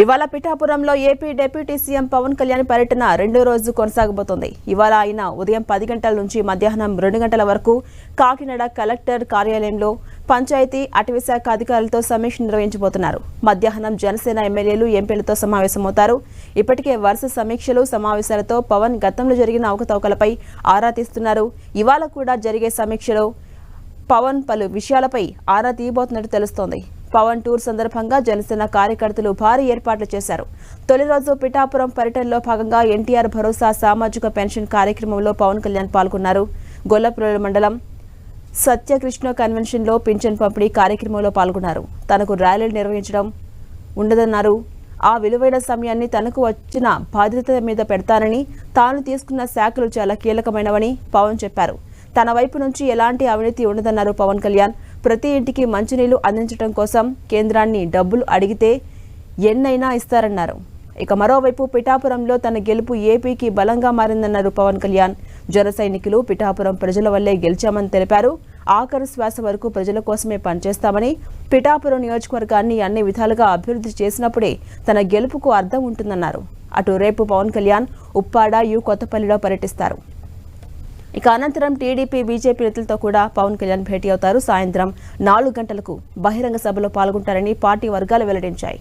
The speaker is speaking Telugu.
ఇవాళ పిఠాపురంలో AP deputy CM Pawan Kalyan పర్యటన రెండో రోజు కొనసాగబోతోంది. ఇవాళ ఆయన ఉదయం పది గంటల నుంచి మధ్యాహ్నం రెండు గంటల వరకు కాకినాడ కలెక్టర్ కార్యాలయంలో పంచాయతీ అటవీశాఖ అధికారులతో సమీక్ష నిర్వహించబోతున్నారు. మధ్యాహ్నం జనసేన ఎమ్మెల్యేలు ఎంపీలతో సమావేశమవుతారు. ఇప్పటికే వరుస సమీక్షలు సమావేశాలతో పవన్ గతంలో జరిగిన అవకతవకలపై ఆరా తీస్తున్నారు. ఇవాళ కూడా జరిగే సమీక్షలో పవన్ పలు విషయాలపై ఆరా తీయబోతున్నట్టు తెలుస్తోంది. పవన్ టూర్ సందర్భంగా జనసేన కార్యకర్తలు భారీ ఏర్పాట్లు చేశారు. తొలి రోజు పిఠాపురం పర్యటనలో భాగంగా ఎన్టీఆర్ భరోసా సామాజిక పెన్షన్ కార్యక్రమంలో పవన్ కళ్యాణ్ పాల్గొన్నారు. గొల్లపురం మండలం సత్యకృష్ణ కన్వెన్షన్లో పింఛన్ పంపిణీ కార్యక్రమంలో పాల్గొన్నారు. తనకు ర్యాలీలు నిర్వహించడం ఉండదన్నారు. ఆ విలువైన సమయాన్ని తనకు వచ్చిన బాధ్యత మీద పెడతానని తాను తీసుకున్న శాఖలు చాలా కీలకమైనవని పవన్ చెప్పారు. తన వైపు నుంచి ఎలాంటి అవినీతి ఉండదన్నారు పవన్ కళ్యాణ్. ప్రతి ఇంటికి మంచినీళ్ళు అందించడం కోసం కేంద్రాన్ని డబ్బులు అడిగితే ఎన్నైనా ఇస్తారన్నారు. ఇక మరోవైపు పిఠాపురంలో తన గెలుపు ఏపీకి బలంగా మారిందన్నారు పవన్ కళ్యాణ్. జన సైనికులు పిఠాపురం ప్రజల వల్లే గెలిచామని తెలిపారు. ఆఖరు శ్వాస వరకు ప్రజల కోసమే పనిచేస్తామని పిఠాపురం నియోజకవర్గాన్ని అన్ని విధాలుగా అభివృద్ధి చేసినప్పుడే తన గెలుపుకు అర్థం ఉంటుందన్నారు. అటు రేపు పవన్ కళ్యాణ్ ఉప్పాడ యు కొత్తపల్లిలో పర్యటిస్తారు. ఇక అనంతరం టీడీపీ బీజేపీ నేతలతో కూడా పవన్ కళ్యాణ్ భేటీ అవుతారు. సాయంత్రం నాలుగు గంటలకు బహిరంగ సభలో పాల్గొంటారని పార్టీ వర్గాలు వెల్లడించాయి.